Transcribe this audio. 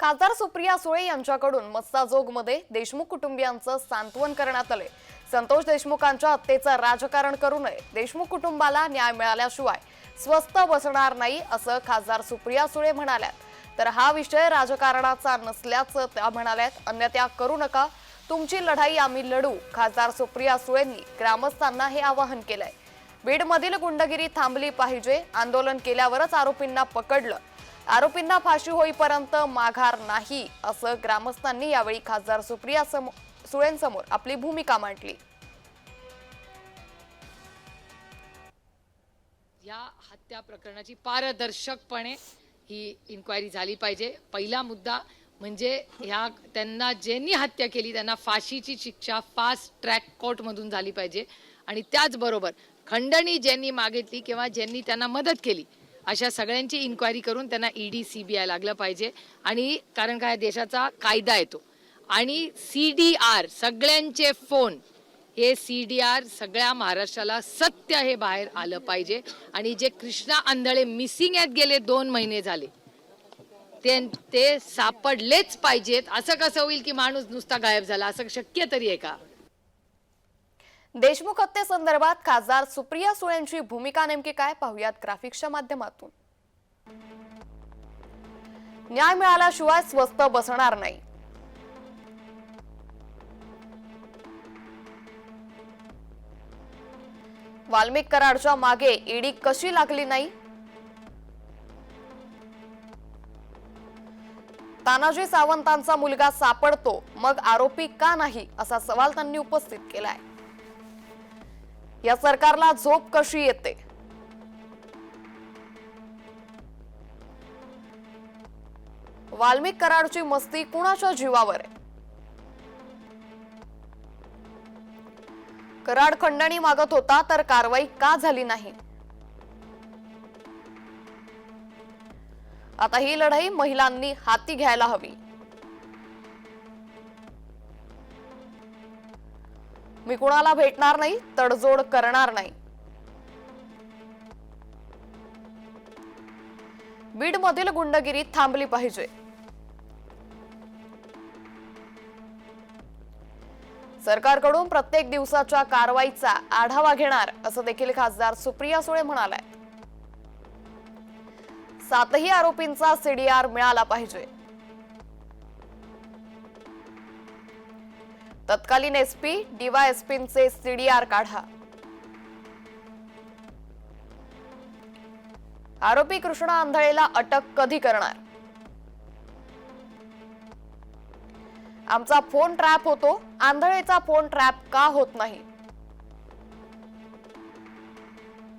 खासदार सुप्रिया सुळे यांच्याकडून मस्ताजोगमध्ये देशमुख कुटुंबियांचं सांत्वन करण्यात आले संतोष देशमुखांच्या हत्येचं राजकारण करू नये. देशमुख कुटुंबाला न्याय मिळाल्याशिवाय स्वस्त बसणार नाही असं खासदार सुप्रिया सुळे म्हणाल्यात. तर हा विषय राजकारणाचा नसल्याचं त्या म्हणाल्यात. अन्यथा करू नका. तुमची लढाई आम्ही लढू खासदार सुप्रिया सुळेंनी ग्रामस्थांना हे आवाहन केलंय. बीडमधील गुंडगिरी थांबली पाहिजे. आंदोलन केल्यावरच आरोपींना पकडलं. आरोपींना फाशी होईपर्यंत माघार नाही असं ग्रामस्थांनी यावेळी खासदार सुप्रिया सुळेंसमोर आपली भूमिका मांडली. या हत्या प्रकरणाची पारदर्शकपणे ही इन्क्वायरी झाली पाहिजे. पहिला मुद्दा म्हणजे ह्या त्यांना ज्यांनी हत्या केली त्यांना फाशीची शिक्षा फास्ट ट्रॅक कोर्टमधून झाली पाहिजे. आणि त्याचबरोबर खंडणी ज्यांनी मागितली किंवा ज्यांनी त्यांना मदत केली अशा सगळ्यांची इन्क्वायरी करून त्यांना ईडी सी बी आय लागलं पाहिजे. आणि कारण काय देशाचा कायदा येतो आणि सी डी आर सगळ्यांचे फोन हे सी डी आर सगळ्या महाराष्ट्राला सत्य हे बाहेर आलं पाहिजे. आणि जे कृष्णा आंधळे मिसिंग आहेत गेले दोन महिने झाले. ते ते सापडलेच पाहिजेत. असं कसं होईल की माणूस नुसता गायब झाला? असं शक्य तरी आहे का? देशमुख हत्येसंदर्भात खासदार सुप्रिया सुळेंची भूमिका नेमकी काय पाहूयात ग्राफिक्सच्या माध्यमातून. न्याय मिळाल्याशिवाय स्वस्त बसणार नाही. वाल्मिक कराडच्या मागे ईडी कशी लागली नाही? तानाजी सावंतांचा मुलगा सापडतो मग आरोपी का नाही असा सवाल त्यांनी उपस्थित केलाय. या सरकारला झोप कशी येते? वाल्मिक कराडची मस्ती कुणाच्या जीवावर आहे? कराड खंडणी मागत होता तर कारवाई का झाली नाही? आता ही लढाई महिलांनी हाती घ्यायला हवी. मी कुणाला भेटणार नाही तडजोड करणार नाही. बीडमधील गुंडगिरी थांबली पाहिजे. सरकारकडून प्रत्येक दिवसाच्या कारवाईचा आढावा घेणार असं देखील खासदार सुप्रिया सुळे म्हणाल्या सातही आरोपींचा सीडीआर मिळाला पाहिजे. तत्कालीन एसपी डीवायएसपींचे सीडीआर काढा. आरोपी कृष्णा आंधळेला अटक कधी करणार? आमचा फोन ट्रॅप होतो. आंधळेचा फोन ट्रॅप का होत नाही?